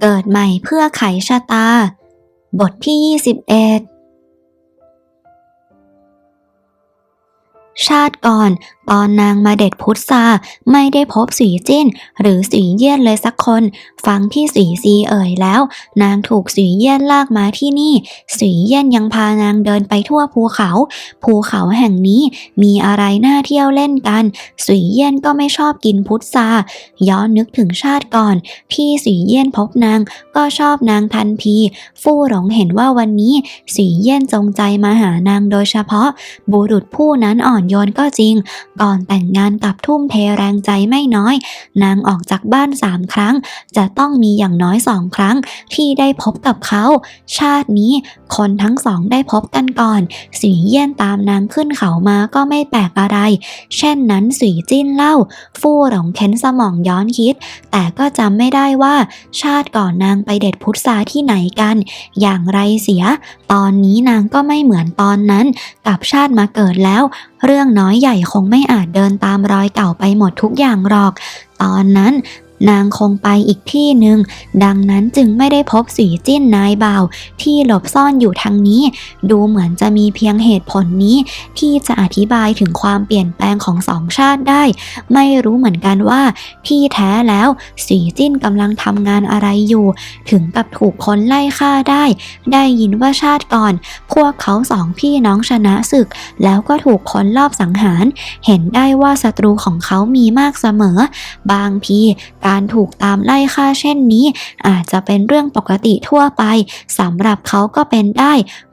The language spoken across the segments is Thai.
เกิดใหม่เพื่อไขชะตา บทที่ 21 ชาติก่อน ตอนนางมาเด็ดพุทราไม่ได้พบสีจิ้น หรือสีเยี่ยนเลยสักคน ฟังที่สีซีเอ่ยแล้ว นางถูกสีเยี่ยนลากมาที่นี่ สีเยี่ยนยังพานางเดินไปทั่วภูเขา ภูเขาแห่งนี้มีอะไรน่าเที่ยวเล่นกัน สีเยี่ยนก็ไม่ชอบกินพุทราย้อนนึกถึงชาติก่อน ที่สีเยี่ยนพบนางก็ชอบนางทันที ฟู่หลงเห็นว่าวันนี้ สีเยี่ยนจงใจมาหานางโดยเฉพาะ บุรุษผู้นั้นอ่อนโยนก็จริงก่อนแต่งงานกับทุ่มเทแรงใจไม่น้อย นางออกจากบ้านสามครั้ง จะต้องมีอย่างน้อยสองครั้งที่ได้พบกับเขา ชาตินี้ คนทั้งสองได้พบกันก่อน สีเยี่ยนตามนางขึ้นเขามาก็ไม่แปลกอะไร เช่นนั้นสีจิ้นเล่า ฟู่หลงเค้นสมองย้อนคิด แต่ก็จำไม่ได้ว่า ชาติก่อนนางไปเด็ดพุทราที่ไหนกัน อย่างไรเสีย ตอนนี้นางก็ไม่เหมือนตอนนั้น กับชาติมาเกิดแล้ว เรื่องน้อยใหญ่คงไม่อาจเดินตามรอยเก่าไปหมดทุกอย่างหรอก ตอนนั้น นางคงไปอีกที่หนึ่ง ดังนั้นจึงไม่ได้พบสีจิ้นนายบ่าว ที่หลบซ่อนอยู่ทางนี้ ดูเหมือนจะมีเพียงเหตุผลนี้ ที่จะอธิบายถึงความเปลี่ยนแปลงของสองชาติได้ ไม่รู้เหมือนกันว่า ที่แท้แล้วสีจิ้นกำลังทำงานอะไรอยู่ ถึงกับถูกคนไล่ฆ่าได้ ได้ยินว่าชาติก่อน พวกเขาสองพี่น้องชนะศึก แล้วก็ถูกคนลอบสังหาร เห็นได้ว่าศัตรูของเขามีมากเสมอ บางทีกการถูกตามไล่ฆ่าเช่นนี้ อาจจะเป็นเรื่องปกติทั่วไปสำหรับเขาก็เป็นได้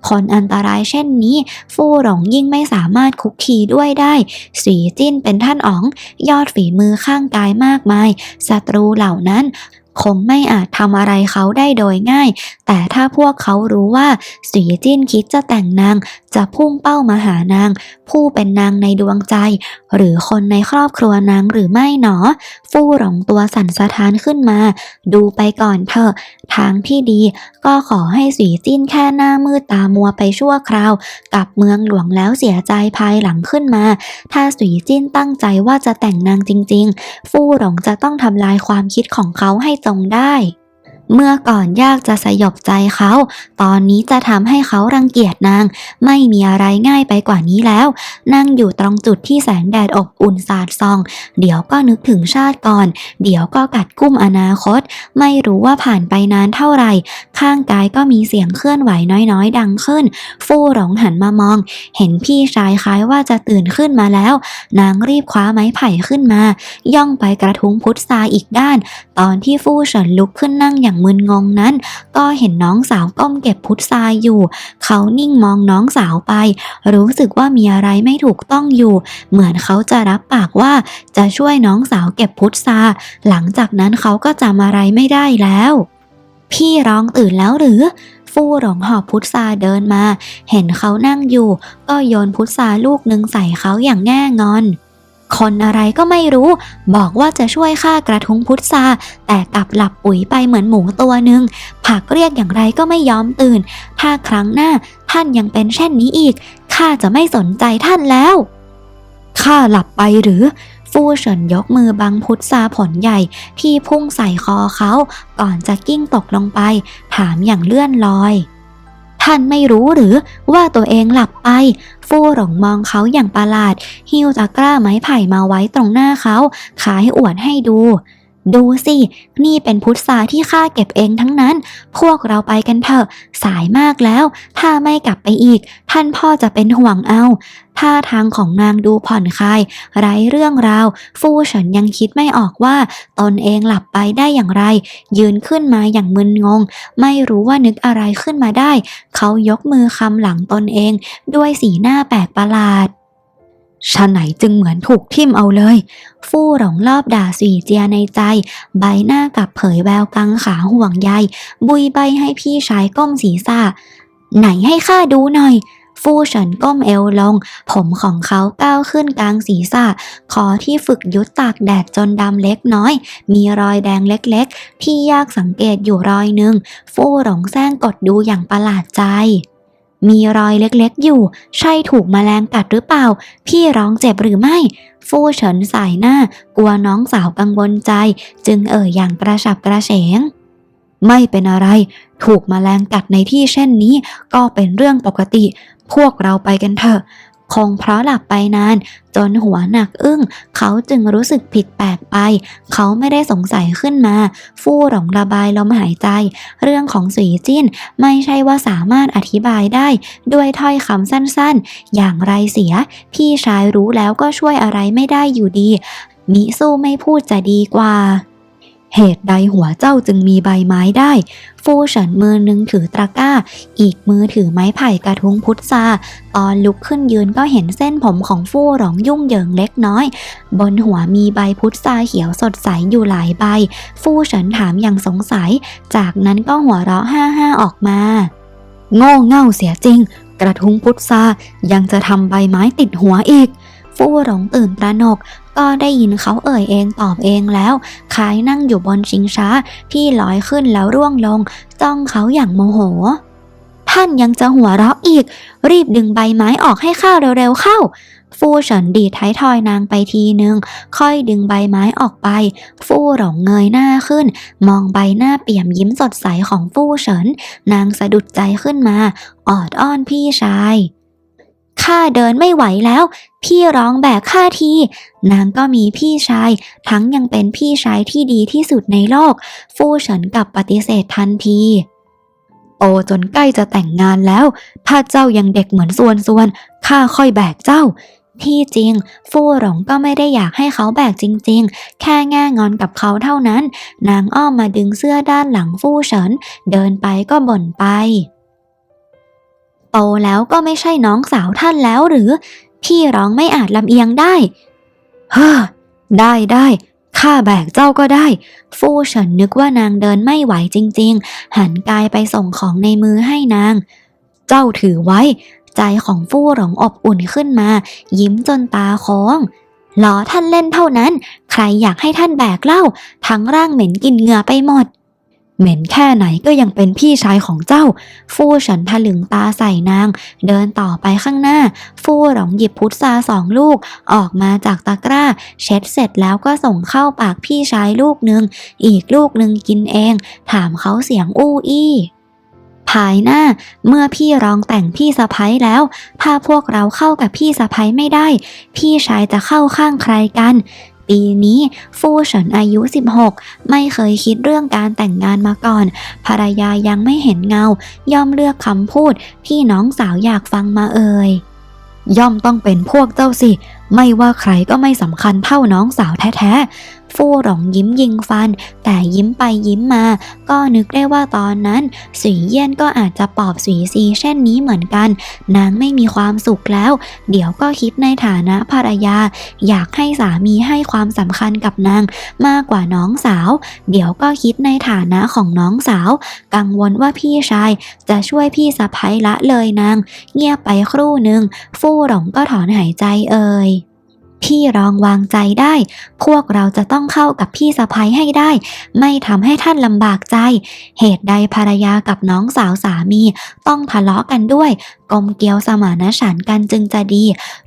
คนอันตรายเช่นนี้ ฟู่หลงยิ่งไม่สามารถคุกคีด้วยได้ สีจิ้นเป็นท่านอ๋อง ยอดฝีมือข้างกายมากมายศัตรูเหล่านั้น คงไม่อาจทำอะไรเขาได้โดยง่าย แต่ถ้าพวกเขารู้ว่าสีจิ้นคิดจะแต่งนาง จะพุ่งเป้ามาหานาง ผู้เป็นนางในดวงใจ หรือคนในครอบครัวนางหรือไม่หนอ ฟู่หลงตัวสั่นสะท้านขึ้นมา ดูไปก่อนเถอะ ทางที่ดีก็ขอให้สีจิ้นแค่หน้ามืดตามัวไปชั่วคราวกลับเมืองหลวงแล้วเสียใจภายหลังขึ้นมา ถ้าสีจิ้นตั้งใจว่าจะแต่งนางจริง ๆ ฟู่หลงจะต้องทำลายความคิดของเขาให้จงได้ เมื่อก่อนยากจะสยบใจเขา ตอนนี้จะทำให้เขารังเกียจนาง ไม่มีอะไรง่ายไปกว่านี้แล้ว นั่งอยู่ตรงจุดที่แสงแดดอบอุ่นสาดส่อง เดี๋ยวก็นึกถึงชาติก่อน เดี๋ยวก็กัดกุ้มอนาคต ไม่รู้ว่าผ่านไปนานเท่าไหร่ข้างกายก็มีเสียงเคลื่อนไหวน้อยๆ ดังขึ้น ฟู่หลงหันมามอง เห็นพี่ชายคล้ายว่าจะตื่นขึ้นมาแล้ว นางรีบคว้าไม้ไผ่ขึ้นมา ย่องไปกระทุ้งพุทราอีกด้าน ตอนที่ฟู่เฉินลุกขึ้นนั่งอย่างมึนงงนั้น ก็เห็นน้องสาวก้มเก็บพุทราอยู่ เขานิ่งมองน้องสาวไป รู้สึกว่ามีอะไรไม่ถูกต้องอยู่ เหมือนเขาจะรับปากว่าจะช่วยน้องสาวเก็บพุทราหลังจากนั้นเขาก็จำอะไรไม่ได้แล้ว พี่ร้องตื่นแล้วหรือ ฟู่หลงหอบพุทราเดินมา เห็นเขานั่งอยู่ ก็โยนพุทราลูกหนึ่งใส่เขาอย่างแง่งอน คนอะไรก็ไม่รู้ บอกว่าจะช่วยฆ่ากระทุงพุทราแต่กลับหลับปุ๋ยไปเหมือนหมูตัวหนึ่งผักเรียกอย่างไรก็ไม่ยอมตื่น ถ้าครั้งหน้าท่านยังเป็นเช่นนี้อีกข้าจะไม่สนใจท่านแล้วข้าหลับไปหรือ ฟู่เฉินยกมือบังพุทธาผลใหญ่ที่พุ่งใส่คอเขาก่อนจะกิ้งตกลงไป ถามอย่างเลื่อนลอยท่านไม่รู้หรือว่าตัวเองหลับไป ฟู่หลงมองเขาอย่างประหลาด หิ้วตะกร้าไม้ไผ่มาไว้ตรงหน้าเขาขายอวดให้ดู ดูสิ นี่เป็นพุทราที่ข้าเก็บเองทั้งนั้น พวกเราไปกันเถอะ สายมากแล้ว ถ้าไม่กลับไปอีก ท่านพ่อจะเป็นห่วงเอาท่าทางของนางดูผ่อนคลาย ไร้เรื่องราว ฟู่เฉินยังคิดไม่ออกว่า ตนเองหลับไปได้อย่างไร ยืนขึ้นมาอย่างมึนงง ไม่รู้ว่านึกอะไรขึ้นมาได้ เขายกมือคำหลังตนเอง ด้วยสีหน้าแปลกประหลาด ชะไหนจึงเหมือนถูกทิ่มเอาเลย ฟู่หลงรอบด่าสีเจียในใจ ใบหน้ากับเผยแววกังขาห่วงใย บุยใบให้พี่ชายก้มศีรษะไหนให้ข้าดูหน่อย ฟู่เฉินก้มเอวลง ผมของเขาก้าวขึ้นกลางศีรษะ คอที่ฝึกยุดตากแดดจนดำเล็กน้อย มีรอยแดงเล็กๆ ที่ยากสังเกตอยู่รอยหนึ่ง ฟู่หลงแซงกดดูอย่างประหลาดใจ มีรอยเล็กๆอยู่ ใช่ถูกแมลงกัดหรือเปล่า พี่ร้องเจ็บหรือไม่ ฟู่เฉินสายหน้า กลัวน้องสาวกังวลใจ จึงเอ่ยอย่างกระฉับกระเฉง ไม่เป็นอะไร ถูกมแมลงกัดในที่เช่นนี้ ก็เป็นเรื่องปกติ พวกเราไปกันเถอะ คงเพราะหลับไปนาน จนหัวหนักอึ้ง เขาจึงรู้สึกผิดแปลกไป เขาไม่ได้สงสัยขึ้นมา ฟู่หลงระบายลมหายใจ เรื่องของสุยจิ้นไม่ใช่ว่าสามารถอธิบายได้ ด้วยถ้อยคำสั้นๆ อย่างไรเสีย พี่ชายรู้แล้วก็ช่วยอะไรไม่ได้อยู่ดี มิสู้ไม่พูดจะดีกว่า เหตุใดหัวเจ้าจึงมีใบไม้ได้ ฟูฉินมือหนึงถือตะกร้า อีกมือถือไม้ไผ่กระทุ้งพุทราตอนลุกขึ้นยืนก็เห็นเส้นผมของฟู่หลงยุ่งเหยิงเล็กน้อย บนหัวมีใบพุทราเขียวสดใสอยู่หลายใบ ฟู่ฉินถามอย่างสงสัย จากนั้นก็หัวเราะฮ่าฮ่าออกมา โง่เง่าเสียจริง กระทุ้งพุทรายังจะทำใบไม้ติดหัวอีกฟู่หลงตื่นตระหนก ก็ได้ยินเขาเอ่ยเองตอบเองแล้ว คล้ายนั่งอยู่บนชิงช้าที่ลอยขึ้นแล้วร่วงลง จ้องเขาอย่างโมโห ท่านยังจะหัวเราะอีก รีบดึงใบไม้ออกให้ข้าเร็วๆเข้า ฟู่เฉินดีท้ายทอยนางไปทีหนึ่งค่อยดึงใบไม้ออกไป ฟู่หลงเงยหน้าขึ้น มองใบหน้าเปี่ยมยิ้มสดใสของฟู่เฉิน นางสะดุดใจขึ้นมา ออดอ้อนพี่ชาย ข้าเดินไม่ไหวแล้ว พี่ร้องแบกข้าที นางก็มีพี่ชาย ทั้งยังเป็นพี่ชายที่ดีที่สุดในโลก ฟู่เฉินกลับปฏิเสธทันทีโตจนใกล้จะแต่งงานแล้ว ถ้าเจ้ายังเด็กเหมือนส่วนส่วนข้าค่อยแบกเจ้า ที่จริง ฟู่หลงก็ไม่ได้อยากให้เขาแบกจริง ๆ แค่แง่งอนกับเขาเท่านั้น นางอ้อมมาดึงเสื้อด้านหลังฟู่เฉิน เดินไปก็บ่นไป โตแล้วก็ไม่ใช่น้องสาวท่านแล้วหรือ พี่ร้องไม่อาจลำเอียงได้เฮ้อได้ได้ข้าแบกเจ้าก็ได้ ฟู่เฉินนึกว่านางเดินไม่ไหวจริง ๆ หันกายไปส่งของในมือให้นาง เจ้าถือไว้ ใจของฟู่หลงอบอุ่นขึ้นมา ยิ้มจนตาค้งล้อท่านเล่นเท่านั้น ใครอยากให้ท่านแบกเล่า ทั้งร่างเหม็นกินเหงื่อไปหมด เหม็นแค่ไหนก็ยังเป็นพี่ชายของเจ้า ฟู่ฉินถลึงตาใส่นาง เดินต่อไปข้างหน้า ฟู่หลงหยิบพุทราสองลูก ออกมาจากตะกร้า เช็ดเสร็จแล้วก็ส่งเข้าปากพี่ชายลูกหนึ่ง อีกลูกหนึ่งกินเอง ถามเขาเสียงอู้อี้ภายหน้าเมื่อพี่รองแต่งพี่สะพ้ยแล้ว ถ้าพวกเราเข้ากับพี่สะพ้ยไม่ได้ พี่ชายจะเข้าข้างใครกัน ปีนี้ ฟู่เฉินอายุ 16 ไม่เคยคิดเรื่องการแต่งงานมาก่อน ภรรยายังไม่เห็นเงา ย่อมเลือกคำพูดที่น้องสาวอยากฟังมาเอ่ยย่อมต้องเป็นพวกเจ้าสิ ไม่ว่าใครก็ไม่สำคัญเท่าน้องสาวแท้ๆ ฟู่หลงยิ้มยิงฟัน แต่ยิ้มไปยิ้มมา ก็นึกได้ว่าตอนนั้น สุยเยี่ยนก็อาจจะปอบสุยซีเช่นนี้เหมือนกัน นางไม่มีความสุขแล้ว เดี๋ยวก็คิดในฐานะภรรยา อยากให้สามีให้ความสำคัญกับนางมากกว่าน้องสาว เดี๋ยวก็คิดในฐานะของน้องสาว กังวลว่าพี่ชายจะช่วยพี่สะพ้ยละเลยนาง เงียบไปครู่หนึ่ง ฟู่หลงก็ถอนหายใจเอ่ย พี่รองวางใจได้ พวกเราจะต้องเข้ากับพี่สะพ้ยให้ได้ ไม่ทำให้ท่านลำบากใจ เหตุใดภรรยากับน้องสาวสามี ต้องทะเลาะกันด้วยกลมเกลียวสมานฉันท์กันจึงจะดี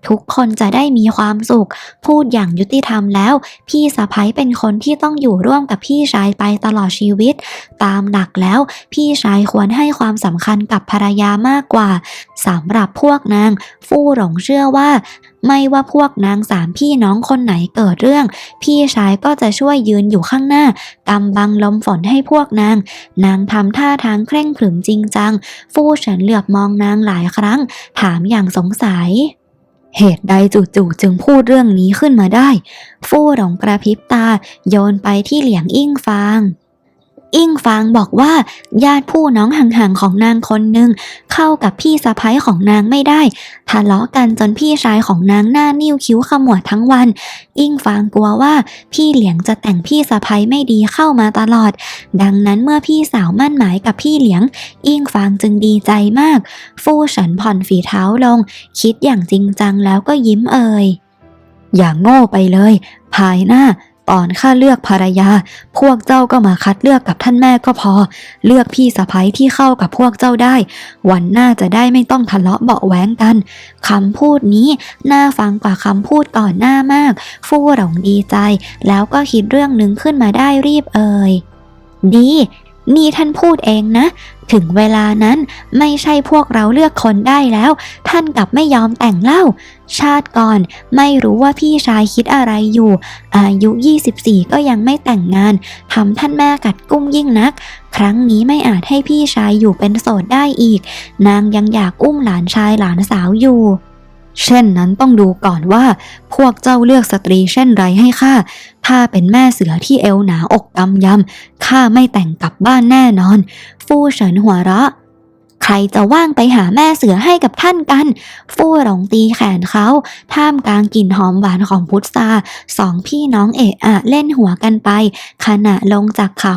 ทุกคนจะได้มีความสุข พูดอย่างยุติธรรมแล้ว พี่สะพ้ยเป็นคนที่ต้องอยู่ร่วมกับพี่ชายไปตลอดชีวิต ตามหลักแล้ว พี่ชายควรให้ความสำคัญกับภรรยามากกว่าสำหรับพวกนาง ฟู่หลงเชื่อว่าไม่ว่าพวกนางสามพี่น้องคนไหนเกิดเรื่อง พี่ชายก็จะช่วยยืนอยู่ข้างหน้ากำบังลมฝนให้พวกนาง นางทำท่าทางเคร่งขรึมจริงจัง ฟู่เฉินเหลือบมองนางหลายครั้ง ถามอย่างสงสัย เหตุใดจู่ๆจึงพูดเรื่องนี้ขึ้นมาได้ ฟู่หลงกระพริบตา โยนไปที่เหลียงอิ่งฟาง อิ่งฟางบอกว่า ญาติผู้น้องห่างๆของนางคนหนึ่งเข้ากับพี่สะพ้ยของนางไม่ได้ทะเลาะกันจนพี่ชายของนางหน้านิ้วคิ้วขมวดทั้งวัน อิ่งฟางกลัวว่าพี่เหลียงจะแต่งพี่สะพ้ยไม่ดีเข้ามาตลอด ดังนั้นเมื่อพี่สาวมั่นหมายกับพี่เหลียง อิ่งฟางจึงดีใจมาก ฟู่ฉินผ่อนฝีเท้าลง คิดอย่างจริงจังแล้วก็ยิ้มเอ่ยอย่างโง่ไปเลย ภายหน้า ตอนข้าเลือกภรรยา พวกเจ้าก็มาคัดเลือกกับท่านแม่ก็พอ เลือกพี่สะพ้ยที่เข้ากับพวกเจ้าได้ วันหน้าจะได้ไม่ต้องทะเลาะเบาะแวงกันคำพูดนี้น่าฟังกว่าคำพูดก่อนหน้ามาก ฟู่หลงดีใจ แล้วก็คิดเรื่องหนึ่งขึ้นมาได้รีบเอ่ยดี นี่ท่านพูดเองนะ ถึงเวลานั้นไม่ใช่พวกเราเลือกคนได้แล้ว ท่านกลับไม่ยอมแต่งเล่า ชาติก่อนไม่รู้ว่าพี่ชายคิดอะไรอยู่ อายุ 24 ก็ยังไม่แต่งงานทำท่านแม่กัดกุ้มยิ่งนัก ครั้งนี้ไม่อาจให้พี่ชายอยู่เป็นโสดได้อีก นางยังอยากอุ้มหลานชายหลานสาวอยู่ เช่นนั้นต้องดูก่อนว่า พวกเจ้าเลือกสตรีเช่นไรให้ข้าถ้าเป็นแม่เสือที่เอวหนาอกกำยำข้าไม่แต่งกลับบ้านแน่นอน ฟู่เฉินหัวเราะ ใครจะว่างไปหาแม่เสือให้กับท่านกัน ฟู่หลงตีแขนเขา ท่ามกลางกลิ่นหอมหวานของพุทราสองพี่น้องเอะอะเล่นหัวกันไป ขณะลงจากเขา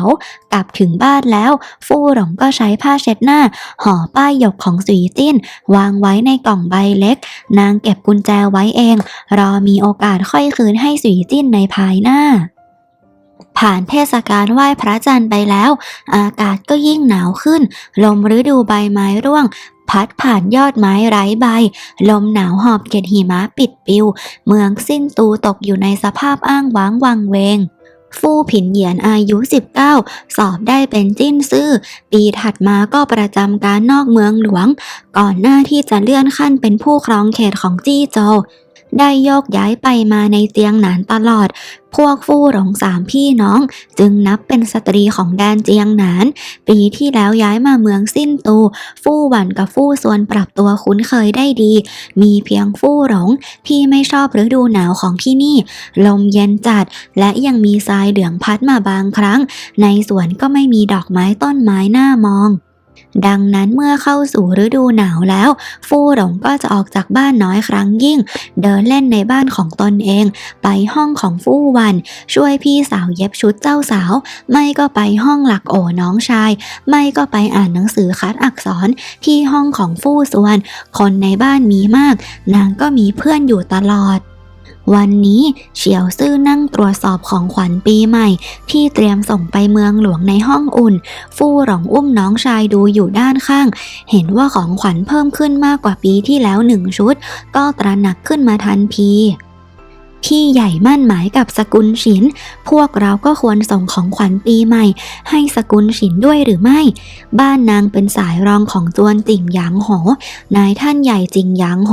กลับถึงบ้านแล้ว ฟู่หลงก็ใช้ผ้าเช็ดหน้า ห่อป้ายหยกของสุยจิ้น วางไว้ในกล่องใบเล็ก นางเก็บกุญแจไว้เอง รอมีโอกาสค่อยคืนให้สุยจิ้นในภายหน้า ผ่านเทศกาลไหว้พระจันทร์ไปแล้ว อากาศก็ยิ่งหนาวขึ้น ลมฤดูใบไม้ร่วง พัดผ่านยอดไม้ไร้ใบ ลมหนาวหอบเกล็ดหิมะปิดปิว เมืองสิ้นตูตกอยู่ในสภาพอ้างว้างวังเวงฟู่ผินเหยียนอายุ 19 สอบได้เป็นจิ้นซื่อ ปีถัดมาก็ประจำการนอกเมืองหลวง ก่อนหน้าที่จะเลื่อนขั้นเป็นผู้ครองเขตของจี้โจว ได้โยกย้ายไปมาในเตียงหนานตลอด พวกฟู่หลงสามพี่น้อง จึงนับเป็นสตรีของแดนเจียงหนาน ปีที่แล้วย้ายมาเมืองสิ้นตู ฟู่หวันกับฟู่ซวนปรับตัวคุ้นเคยได้ดี มีเพียงฟู่หลงที่ไม่ชอบฤดูหนาวของที่นี่ ลมเย็นจัด และยังมีทรายเหลืองพัดมาบางครั้ง ในสวนก็ไม่มีดอกไม้ต้นไม้หน่ามอง ดังนั้นเมื่อเข้าสู่ฤดูหนาวแล้ว ฟู่หลงก็จะออกจากบ้านน้อยครั้งยิ่ง เดินเล่นในบ้านของตนเอง ไปห้องของฟู่วัน ช่วยพี่สาวเย็บชุดเจ้าสาว ไม่ก็ไปห้องหลักโอน้องชาย ไม่ก็ไปอ่านหนังสือคัดอักษรที่ห้องของฟู่ส่วน คนในบ้านมีมาก นางก็มีเพื่อนอยู่ตลอด วันนี้เฉียวซื่อนั่งตรวจสอบของขวัญปีใหม่ ที่เตรียมส่งไปเมืองหลวงในห้องอุ่น ฟู่หลงอุ้มน้องชายดูอยู่ด้านข้าง เห็นว่าของขวัญเพิ่มขึ้นมากกว่าปีที่แล้วหนึ่งชุด ก็ตระหนักขึ้นมาทันที พี่ใหญ่มั่นหมายกับสกุลฉิน พวกเราก็ควรส่งของขวัญปีใหม่ ให้สกุลฉินด้วยหรือไม่ บ้านนางเป็นสายรองของจวนจิ่งหยางโห นายท่านใหญ่จิงหยางโห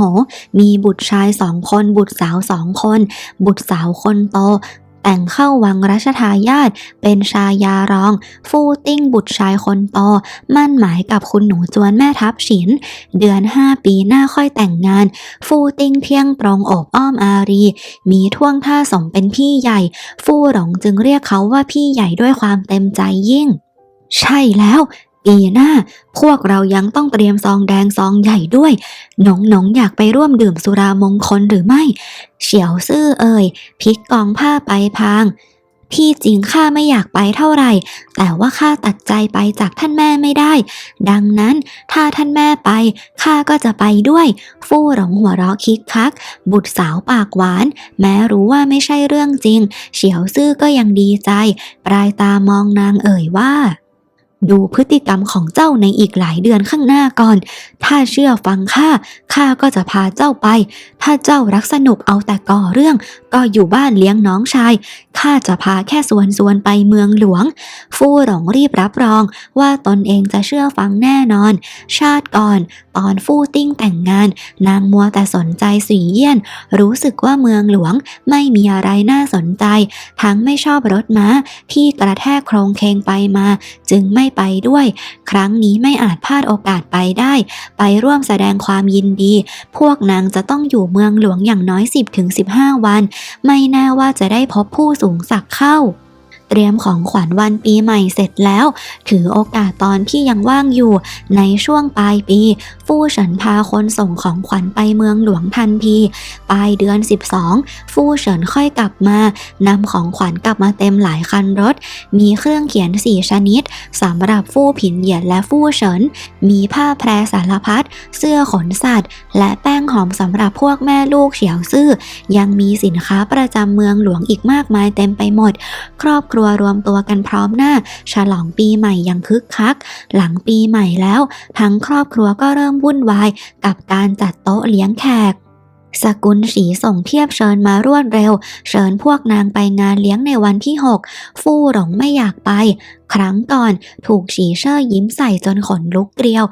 มีบุตรชายสองคน บุตรสาวสองคน บุตรสาวคนโต แต่งเข้าวังรัชทายาทเป็นชายารอง ฟู่ติ้งบุตรชายคนโตมั่นหมายกับคุณหนูจวนแม่ทัพฉิน เดือนห้าปีหน้าค่อยแต่งงาน ฟู่ติ้งเที่ยงตรงโอบอ้อมอารี มีท่วงท่าสมเป็นพี่ใหญ่ ฟู่หลงจึงเรียกเขาว่าพี่ใหญ่ด้วยความเต็มใจยิ่ง ใช่แล้ว ปีหน้า พวกเรายังต้องเตรียมซองแดงซองใหญ่ด้วยหนงหนงอยากไปร่วมดื่มสุรามงคลหรือไม่ เฉียวซื่อเอ่ยพลิกกองผ้าไปพางที่จริงข้าไม่อยากไปเท่าไหร่ แต่ว่าข้าตัดใจไปจากท่านแม่ไม่ได้ ดังนั้นถ้าท่านแม่ไปข้าก็จะไปด้วย ฟู่หลงหัวเราะคิกคัก บุตรสาวปากหวาน แม้รู้ว่าไม่ใช่เรื่องจริง เฉียวซื่อก็ยังดีใจ ปลายตามองนางเอ่ยว่า ดูพฤติกรรมของเจ้าในอีกหลายเดือนข้างหน้าก่อน ถ้าเชื่อฟังข้า ข้าก็จะพาเจ้าไป ถ้าเจ้ารักสนุกเอาแต่ก่อเรื่อง ก็อยู่บ้านเลี้ยงน้องชาย ข้าจะพาแค่ส่วนส่วนไปเมืองหลวง ฟู่หลงรีบรับรองว่าตนเองจะเชื่อฟังแน่นอน ชาติก่อน ตอนฟู่ติ้งแต่งงาน นางมัวแต่สนใจสีเยี่ยน รู้สึกว่าเมืองหลวงไม่มีอะไรน่าสนใจ ทั้งไม่ชอบรถม้าที่กระแทกโครงเคงไปมา จึงไม่ไปด้วย ครั้งนี้ไม่อาจพลาดโอกาสไปได้ ไปร่วมแสดงความยินดี พวกนางจะต้องอยู่เมืองหลวงอย่างน้อย 10-15 วัน ไม่แน่ว่าจะได้พบผู้สูงศักดิ์เข้า เตรียมของขวัญวันปีใหม่เสร็จแล้ว ถือโอกาสตอนที่ยังว่างอยู่ในช่วงปลายปี ฟู่เฉินพาคนส่งของขวัญไปเมืองหลวงทันทีปลายเดือน 12 ฟู่เฉินค่อยกลับมานำของขวัญกลับมาเต็มหลายคันรถ มีเครื่องเขียนสี่ชนิดสำหรับฟู่ผินเหยียนและฟู่เฉิน มีผ้าแพรสารพัดเสื้อขนสัตว์ และแป้งหอมสำหรับพวกแม่ลูกเฉียวซื่อ ยังมีสินค้าประจำเมืองหลวงอีกมากมายเต็มไปหมด ครอบครัวรวมตัวกันพร้อมหน้า ฉลองปีใหม่อย่างคึกคัก หลังปีใหม่แล้ว ทั้งครอบครัวก็เริ่มวุ่นวาย กับการจัดโต๊ะเลี้ยงแขกสกุลสีส่งเทียบเชิญมารวดเร็ว เชิญพวกนางไปงานเลี้ยงในวันที่ 6 ฟู่หลงไม่อยากไป ครั้งก่อนถูกฉีเชอร์ยิ้มใส่จนขนลุกเกลียว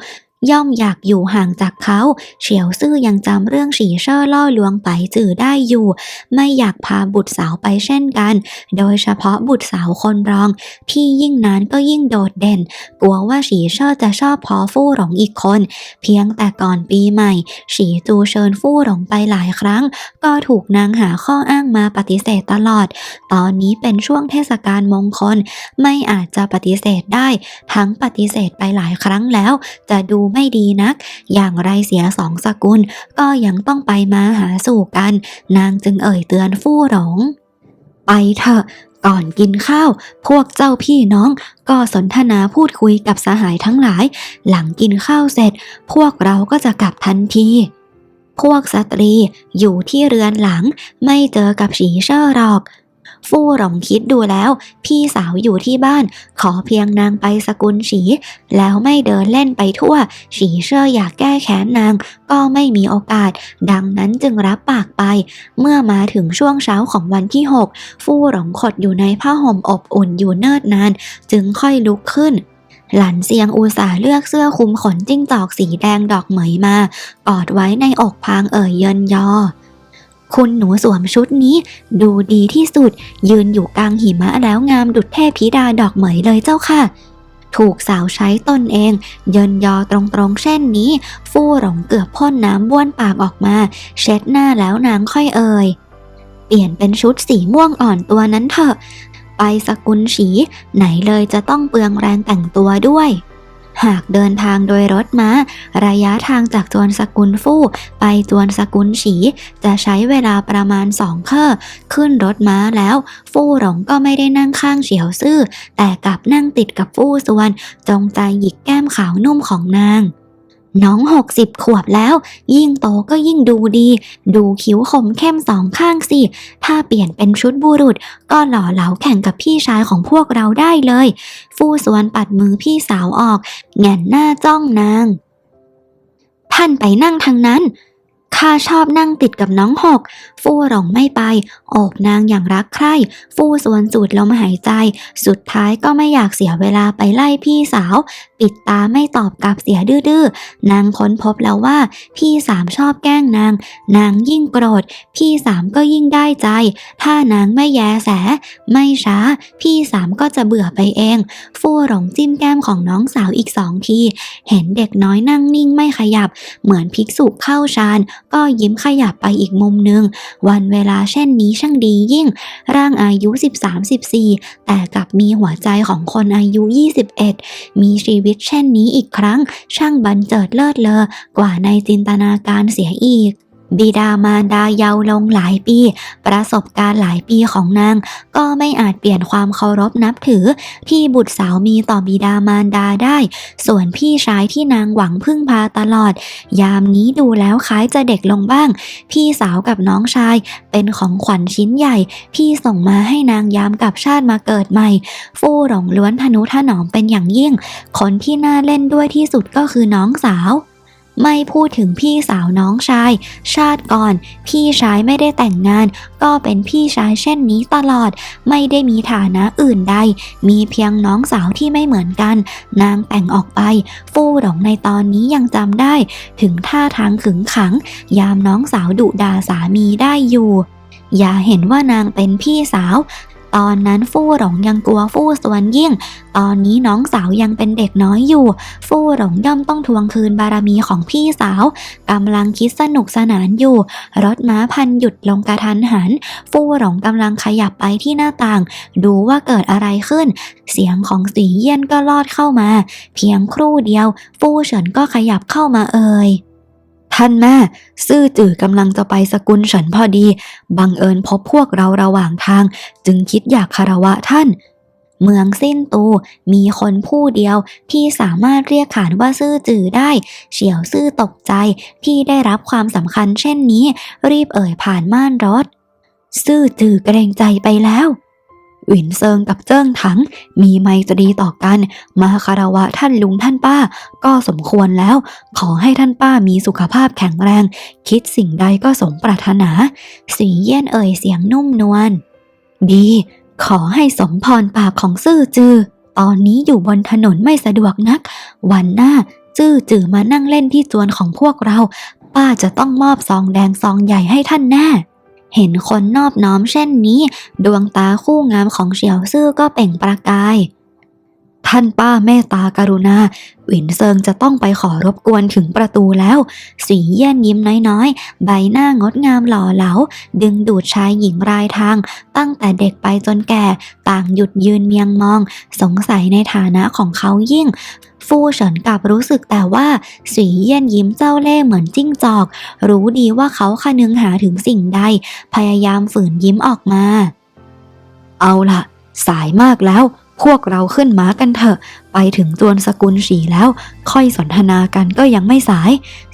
ย่อมอยากอยู่ห่างจากเขา เฉียวซื่อยังจำเรื่องฉีเชอล่อลวงไปจื่อได้อยู่ ไม่อยากพาบุตรสาวไปเช่นกัน โดยเฉพาะบุตรสาวคนรองที่ยิ่งนานก็ยิ่งโดดเด่น กลัวว่าฉีเชอจะชอบพอฟู่หลงอีกคน เพียงแต่ก่อนปีใหม่ ฉีจูเชิญฟู่หลงไปหลายครั้ง ก็ถูกนางหาข้ออ้างมาปฏิเสธตลอด ตอนนี้เป็นช่วงเทศกาลมงคล ไม่อาจจะปฏิเสธได้ ทั้งปฏิเสธไปหลายครั้งแล้ว จะดูไม่ดีนัก อย่างไรเสียสองสกุล ก็ยังต้องไปมาหาสู่กัน นางจึงเอ่ยเตือนฟู่หลง ไปเถอะก่อนกินข้าว พวกเจ้าพี่น้องก็สนทนาพูดคุยกับสหายทั้งหลาย หลังกินข้าวเสร็จ พวกเราก็จะกลับทันที พวกสตรีอยู่ที่เรือนหลังไม่เจอกับฉีเชอร์หรอก ฟู่หลงคิดดูแล้ว พี่สาวอยู่ที่บ้าน ขอเพียงนางไปสกุลฉี แล้วไม่เดินเล่นไปทั่ว ฉีเชอร์อยากแก้แค้นนาง ก็ไม่มีโอกาส ดังนั้นจึงรับปากไป เมื่อมาถึงช่วงเช้าของวันที่ 6 ฟู่หลงขดอยู่ในผ้าห่มอบอุ่นอยู่เนิ่นนาน จึงค่อยลุกขึ้นหลันเซียงอุตสาเลือกเสื้อคลุมขนจิ้งจอกสีแดงดอกเหมยมา กอดไว้ในอกพางเอ่ยเยินยอ คุณหนูสวมชุดนี้ ดูดีที่สุด ยืนอยู่กลางหิมะแล้วงามดุจเทพธิดาดอกเหมยเลยเจ้าค่ะ ถูกสาวใช้ตนเอง เยินยอตรงๆเช่นนี้ ฟู่หลงเกือบพ่นน้ำบ้วนปากออกมา เช็ดหน้าแล้วนางค่อยเอ่ยเปลี่ยนเป็นชุดสีม่วงอ่อนตัวนั้นเถอะ ไปสกุลฉีไหนเลยจะต้องเปลืองแรงแต่งตัวด้วย หากเดินทางโดยรถม้า ระยะทางจากจวนสกุลฟู่ ไปจวนสกุลฉี จะใช้เวลาประมาณสองเคอขึ้นรถม้าแล้ว ฟู่หลงก็ไม่ได้นั่งข้างเฉียวซื่อ แต่กลับนั่งติดกับฟู่ส่วน จงใจหยิกแก้มขาวนุ่มของนาง น้องหกสิบขวบแล้ว ยิ่งโตก็ยิ่งดูดี ดูคิ้วคมเข้มสองข้างสิ ถ้าเปลี่ยนเป็นชุดบุรุษ ก็หล่อเหลาแข่งกับพี่ชายของพวกเราได้เลย ฟู่สวนปัดมือพี่สาวออก แง่นหน้าจ้องนาง ท่านไปนั่งทางนั้น ข้าชอบนั่งติดกับน้องหก ฟู่หลงไม่ไป โอบนางอย่างรักใคร่ ฟู่สวนสูดลมหายใจ สุดท้ายก็ไม่อยากเสียเวลาไปไล่พี่สาว ปิดตาไม่ตอบกลับเสียดื้อนางค้นพบแล้วว่า พี่สามชอบแกล้งนาง นางยิ่งโกรธ พี่สามก็ยิ่งได้ใจ ถ้านางไม่แยแส ไม่ช้า พี่สามก็จะเบื่อไปเอง ฟู่หลงจิ้มแก้มของน้องสาวอีกสองที เห็นเด็กน้อยนั่งนิ่งไม่ขยับ เหมือนภิกษุเข้าฌานก็ยิ้มขยับไปอีกมุมหนึ่ง วันเวลาเช่นนี้ช่างดียิ่ง ร่างอายุ 13-14 แต่กลับมีหัวใจของคนอายุ 21 มีชีวิตเช่นนี้อีกครั้ง ช่างบันเจิดเลิศเลอกว่าในจินตนาการเสียอีก บิดามารดาเยาว์ลงหลายปี ประสบการณ์หลายปีของนาง ก็ไม่อาจเปลี่ยนความเคารพนับถือ ที่บุตรสาวมีต่อบิดามารดาได้ ส่วนพี่ชายที่นางหวังพึ่งพาตลอด ยามนี้ดูแล้วคล้ายจะเด็กลงบ้าง พี่สาวกับน้องชาย เป็นของขวัญชิ้นใหญ่ พี่ส่งมาให้นางยามกับชาติมาเกิดใหม่ ฟู่หลงล้วนทนุถนอมเป็นอย่างยิ่ง คนที่น่าเล่นด้วยที่สุดก็คือน้องสาว ไม่พูดถึงพี่สาวน้องชาย ชาติก่อน พี่ชายไม่ได้แต่งงาน ก็เป็นพี่ชายเช่นนี้ตลอด ไม่ได้มีฐานะอื่นใด มีเพียงน้องสาวที่ไม่เหมือนกัน นางแต่งออกไป ฟู่หลงในตอนนี้ยังจำได้ ถึงท่าทางขึงขัง ยามน้องสาวดุด่าสามีได้อยู่อย่าเห็นว่านางเป็นพี่สาว ตอนนั้นฟู่หลงยังกลัวฟู่สวนยิ่ง ตอนนี้น้องสาวยังเป็นเด็กน้อยอยู่ ฟู่หลงย่อมต้องทวงคืนบารมีของพี่สาวกำลังคิดสนุกสนานอยู่ รถม้าพันหยุดลงกระทันหัน ฟู่หลงกำลังขยับไปที่หน้าต่าง ดูว่าเกิดอะไรขึ้น เสียงของสีเยี่ยนก็ลอดเข้ามา เพียงครู่เดียว ฟู่เฉินก็ขยับเข้ามาเอ่ย ท่านแม่ ซื่อจื่อกำลังจะไปสกุลฉินพอดี บังเอิญพบพวกเราระหว่างทาง จึงคิดอยากคารวะท่าน เมืองสิ้นตูมีคนผู้เดียวที่สามารถเรียกขานว่าซื่อจื่อได้ เฉียวซื่อตกใจที่ได้รับความสำคัญเช่นนี้ รีบเอ่ยผ่านม่านรถ ซื่อจื่อเกรงใจไปแล้ว หวินเซิงกับเจิ้งถัง มีไมตรีต่อกัน มาคารวะท่านลุงท่านป้า ก็สมควรแล้ว ขอให้ท่านป้ามีสุขภาพแข็งแรง คิดสิ่งใดก็สมปรารถนา สีเยี่ยนเอ่ยเสียงนุ่มนวลดี ขอให้สมพรปากของซื่อจือ ตอนนี้อยู่บนถนนไม่สะดวกนัก วันหน้าจื้อจือมานั่งเล่นที่จวนของพวกเรา ป้าจะต้องมอบซองแดงซองใหญ่ให้ท่านแน่ เห็นคนนอบน้อมเช่นนี้ ดวงตาคู่งามของเฉียวซื่อก็เปล่งประกาย ท่านป้าเมตตากรุณาหวินเซิงจะต้องไปขอรบกวนถึงประตูแล้ว สีเยี่ยนยิ้มน้อยๆ ใบหน้างดงามหล่อเหลา ดึงดูดชายหญิงรายทาง ตั้งแต่เด็กไปจนแก่ ต่างหยุดยืนเมียงมอง สงสัยในฐานะของเขายิ่ง ฟู่เฉินกลับรู้สึกแต่ว่า สีเยี่ยนยิ้มเจ้าเล่ห์เหมือนจิ้งจอก รู้ดีว่าเขาคนึงหาถึงสิ่งใด พยายามฝืนยิ้มออกมา เอาล่ะ สายมากแล้ว พวกเราขึ้นม้ากันเถอะไปถึงจวนสกุลฉีแล้ว ค่อยสนทนากันก็ยังไม่สาย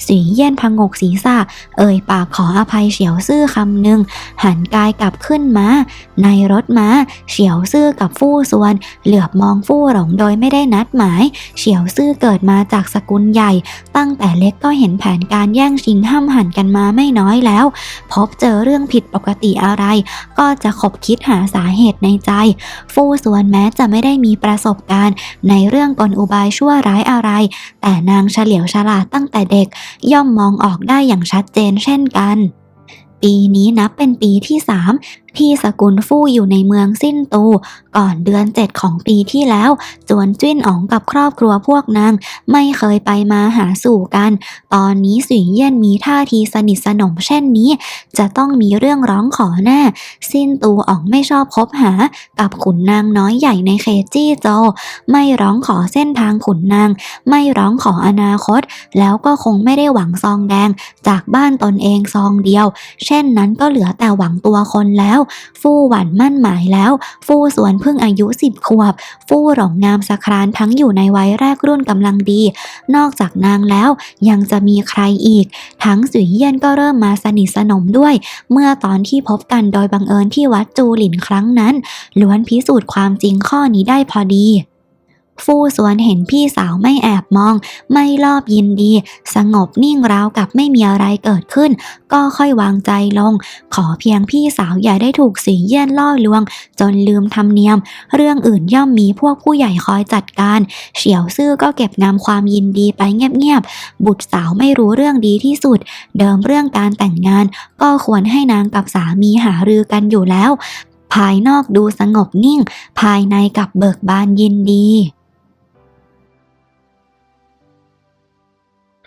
สีเยี่ยนพังงกศีรษะ เอ่ยปากขออภัยเฉียวซื่อคำหนึ่ง หันกายกลับขึ้นมา ในรถม้า เฉียวซื่อกับฟู่ส่วน เหลือบมองฟู่หลงโดยไม่ได้นัดหมาย เฉียวซื่อเกิดมาจากสกุลใหญ่ ตั้งแต่เล็กก็เห็นแผนการแย่งชิงห้ามหันกันมาไม่น้อยแล้ว พบเจอเรื่องผิดปกติอะไร ก็จะขบคิดหาสาเหตุในใจ ฟู่ส่วนแม้จะไม่ได้มีประสบการณ์ในเรื่องกลอุบายชั่วร้ายอะไร แต่นางเฉลียวฉลาดตั้งแต่เด็กย่อมมองออกได้อย่างชัดเจนเช่นกัน ปีนี้นับเป็นปีที่สาม ที่สกุลฟู่อยู่ในเมืองสิ้นตูก่อนเดือนเจ็ดของปีที่แล้ว จวนจิ้นอ๋องกับครอบครัวพวกนาง ไม่เคยไปมาหาสู่กัน ตอนนี้สุยเยี่ยนมีท่าทีสนิทสนมเช่นนี้ จะต้องมีเรื่องร้องขอแน่ สิ้นตูอ๋องไม่ชอบคบหา กับขุนนางน้อยใหญ่ในเขตจี้โจ ไม่ร้องขอเส้นทางขุนนาง ไม่ร้องขออนาคต แล้วก็คงไม่ได้หวังซองแดง จากบ้านตนเองซองเดียว เช่นนั้นก็เหลือแต่หวังตัวคนแล้วฟู่หวันมั่นหมายแล้ว ฟู่สวนพึ่งอายุสิบขวบ ฟู่หลงงามสครานทั้งอยู่ในวัยแรกรุ่นกำลังดี นอกจากนางแล้วยังจะมีใครอีก ทั้งสุยเยี่ยนก็เริ่มมาสนิทสนมด้วย เมื่อตอนที่พบกันโดยบังเอิญที่วัดจูหลินครั้งนั้น ล้วนพิสูจน์ความจริงข้อนี้ได้พอดี ฟู่สวนเห็นพี่สาวไม่แอบมอง ไม่รอบยินดี สงบนิ่งราวกับไม่มีอะไรเกิดขึ้น ก็ค่อยวางใจลง ขอเพียงพี่สาวอย่าได้ถูกสีเยี่ยนล่อลวง จนลืมธรรมเนียม เรื่องอื่นย่อมมีพวกผู้ใหญ่คอยจัดการ เฉียวซื่อก็เก็บงำความยินดีไปเงียบๆบุตรสาวไม่รู้เรื่องดีที่สุด เดิมเรื่องการแต่งงาน ก็ควรให้นางกับสามีหารือกันอยู่แล้ว ภายนอกดูสงบนิ่ง ภายในกับเบิกบานยินดี